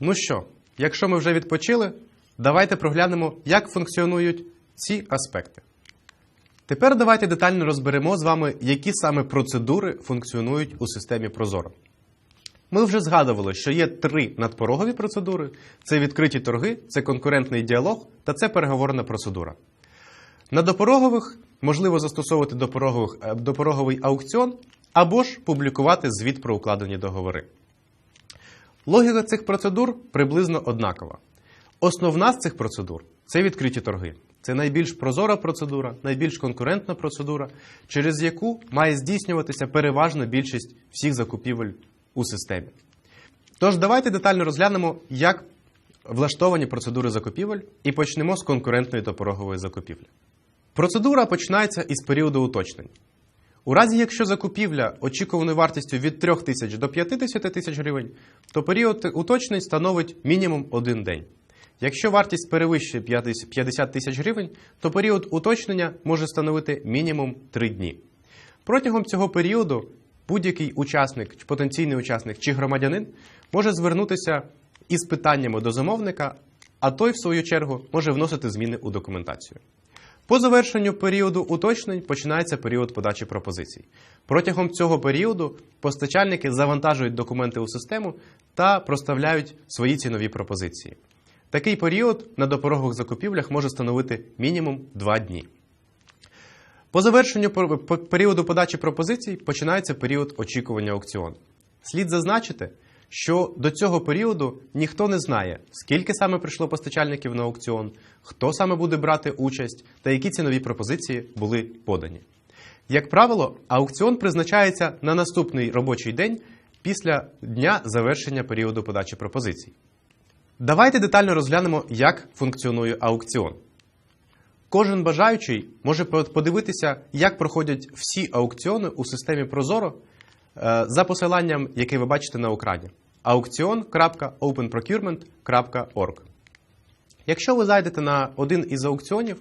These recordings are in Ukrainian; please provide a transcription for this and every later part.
Ну що, якщо ми вже відпочили, давайте проглянемо, як функціонують ці аспекти. Тепер давайте детально розберемо з вами, які саме процедури функціонують у системі Прозоро. Ми вже згадували, що є три надпорогові процедури: це відкриті торги, це конкурентний діалог та це переговорна процедура. На допорогових можливо застосовувати е, допороговий аукціон або ж публікувати звіт про укладені договори. Логіка цих процедур приблизно однакова. Основна з цих процедур це відкриті торги. Це найбільш прозора процедура, найбільш конкурентна процедура, через яку має здійснюватися переважна більшість всіх закупівель у системі. Тож давайте детально розглянемо, як влаштовані процедури закупівель, і почнемо з конкурентної та закупівлі. Процедура починається із періоду уточнень. У разі, якщо закупівля очікуваною вартістю від 3 тисяч до 50 тисяч гривень, то період уточнень становить мінімум один день. Якщо вартість перевищує 50 тисяч гривень, то період уточнення може становити мінімум 3 дні. Протягом цього періоду будь-який учасник, потенційний учасник чи громадянин може звернутися із питаннями до замовника, а той, в свою чергу, може вносити зміни у документацію. По завершенню періоду уточнень починається період подачі пропозицій. Протягом цього періоду постачальники завантажують документи у систему та проставляють свої цінові пропозиції. Такий період на допорогових закупівлях може становити мінімум 2 дні. По завершенню періоду подачі пропозицій починається період очікування аукціону. Слід зазначити, що до цього періоду ніхто не знає, скільки саме прийшло постачальників на аукціон, хто саме буде брати участь та які цінові пропозиції були подані. Як правило, аукціон призначається на наступний робочий день після дня завершення періоду подачі пропозицій. Давайте детально розглянемо, як функціонує аукціон. Кожен бажаючий може подивитися, як проходять всі аукціони у системі Прозоро е, за посиланням, яке ви бачите на екрані aukcion.openprocurement.org. Якщо ви зайдете на один із аукціонів,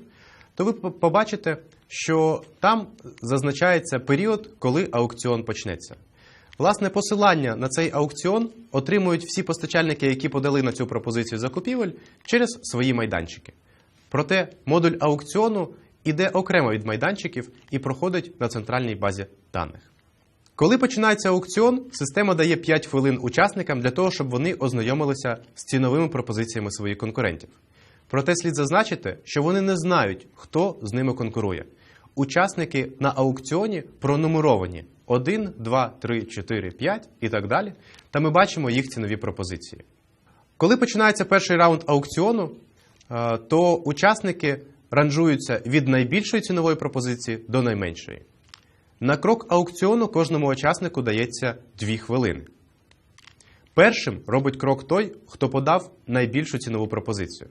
то ви побачите, що там зазначається період, коли аукціон почнеться. Власне, посилання на цей аукціон отримують всі постачальники, які подали на цю пропозицію закупівель через свої майданчики. Проте модуль аукціону іде окремо від майданчиків і проходить на центральній базі даних. Коли починається аукціон, система дає 5 хвилин учасникам для того, щоб вони ознайомилися з ціновими пропозиціями своїх конкурентів. Проте слід зазначити, що вони не знають, хто з ними конкурує. Учасники на аукціоні пронумеровані 1, 2, 3, 4, 5 і так далі. Та ми бачимо їх цінові пропозиції. Коли починається перший раунд аукціону, е, то учасники ранжуються від найбільшої цінової пропозиції до найменшої. На крок аукціону кожному учаснику дається 2 хвилини. Першим робить крок той, хто подав найбільшу цінову пропозицію.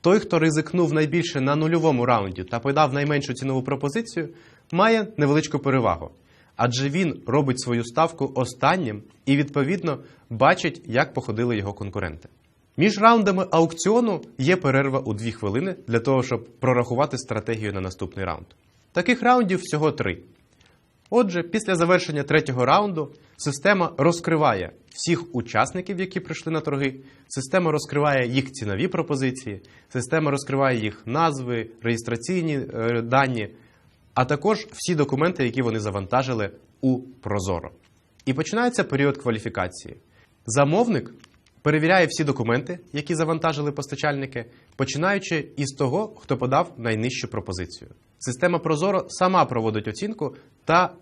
Той, хто ризикнув найбільше на нульовому раунді та подав найменшу цінову пропозицію, має невеличку перевагу, адже він робить свою ставку останнім і, відповідно, бачить, як походили його конкуренти. Між раундами аукціону є перерва у 2 хвилини для того, щоб прорахувати стратегію на наступний раунд. Таких раундів всього три. Отже, після завершення третього раунду система розкриває всіх учасників, які прийшли на торги. Система розкриває їх цінові пропозиції, система розкриває їх назви, реєстраційні е, дані, а також всі документи, які вони завантажили у Прозоро. І починається період кваліфікації. Замовник перевіряє всі документи, які завантажили постачальники, починаючи із того, хто подав найнижчу пропозицію. Система Прозоро сама проводить оцінку та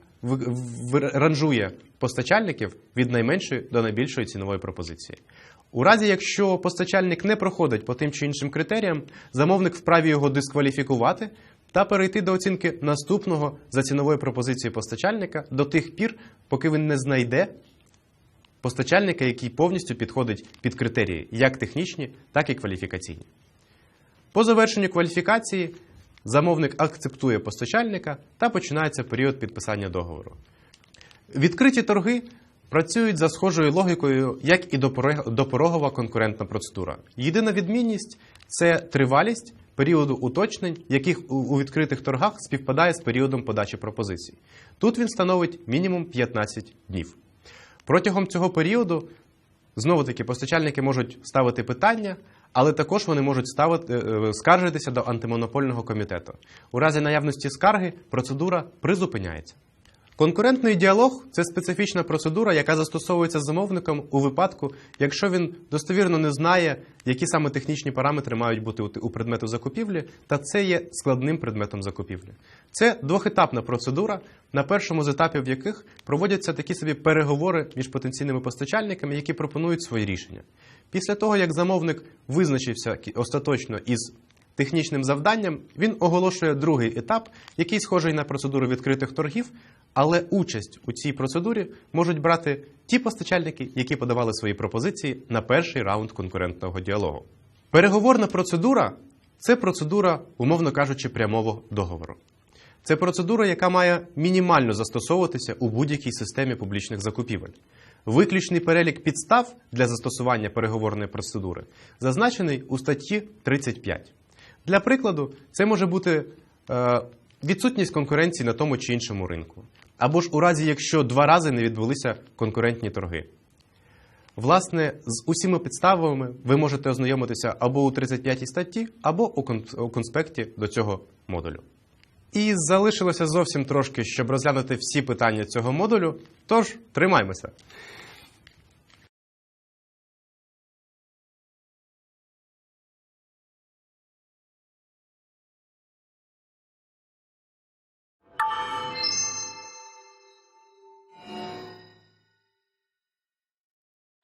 ранжує постачальників від найменшої до найбільшої цінової пропозиції. У разі, якщо постачальник не проходить по тим чи іншим критеріям, замовник вправі його дискваліфікувати та перейти до оцінки наступного за ціновою пропозицією постачальника до тих пір, поки він не знайде постачальника, який повністю підходить під критерії як технічні, так і кваліфікаційні. По завершенню кваліфікації замовник акцептує постачальника та починається період підписання договору. Відкриті торги працюють за схожою логікою, як і допорогова конкурентна процедура. Єдина відмінність це тривалість періоду уточнень, яких у- відкритих торгах співпадає з періодом подачі пропозицій. Тут він становить мінімум 15 днів. Протягом цього періоду Знову таки, постачальники можуть ставити питання, але також вони можуть ставити, е, скаржитися до антимонопольного комітету. У разі наявності скарги процедура призупиняється. Конкурентний діалог це специфічна процедура, яка застосовується замовником у випадку, якщо він достовірно не знає, які саме технічні параметри мають бути у- предмету закупівлі, та це є складним предметом закупівлі. Це двохетапна процедура, на першому з етапів яких проводяться такі собі переговори між потенційними постачальниками, які пропонують свої рішення. Після того, як замовник визначився остаточно із технічним завданням, він оголошує другий етап, який схожий на процедуру відкритих торгів, але участь у цій процедурі можуть брати ті постачальники, які подавали свої пропозиції на перший раунд конкурентного діалогу. Переговорна процедура це процедура, умовно кажучи, прямого договору. Це процедура, яка має мінімально застосовуватися у будь-якій системі публічних закупівель. Виключний перелік підстав для застосування переговорної процедури зазначений у статті 35. Для прикладу, це може бути е, відсутність конкуренції на тому чи іншому ринку, або ж у разі, якщо два рази не відбулися конкурентні торги. Власне, з усіма підставами ви можете ознайомитися або у 35 статті, або у конспекті до цього модулю. І залишилося зовсім трошки, щоб розглянути всі питання цього модулю. Тож тримаймося.